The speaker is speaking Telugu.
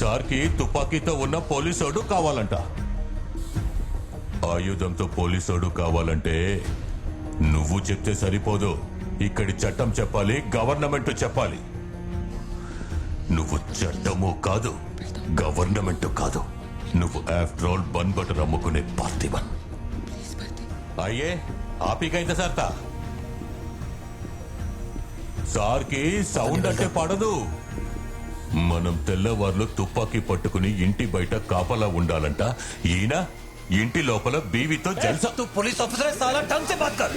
సార్కి తుపాకీతో ఉన్న పోలీసోడు కావాలంట. ఆయుధంతో పోలీసోడు కావాలంటే నువ్వు చెప్తే సరిపోదు. ఇక్కడి చట్టం చెప్పాలి గవర్నమెంట్ చెప్పాలి. నువ్వు చట్టము కాదు గవర్నమెంట్ కాదు. నువ్వు ఆఫ్టర్ ఆల్ బన్ బటర్ అమ్ముకునే పార్థివన్ అయ్యే ఆపికైంది సార్ సార్కి సౌండ్ అంటే పడదు. మనం తెల్లవారులు తుపాకీ పట్టుకుని ఇంటి బయట కాపలా ఉండాలంట. ఈయన ఇంటి లోపల బీవితో జల్సా పోలీస్ ఆఫీసర్ చాలా టంగ్ సే బాత్ కర్.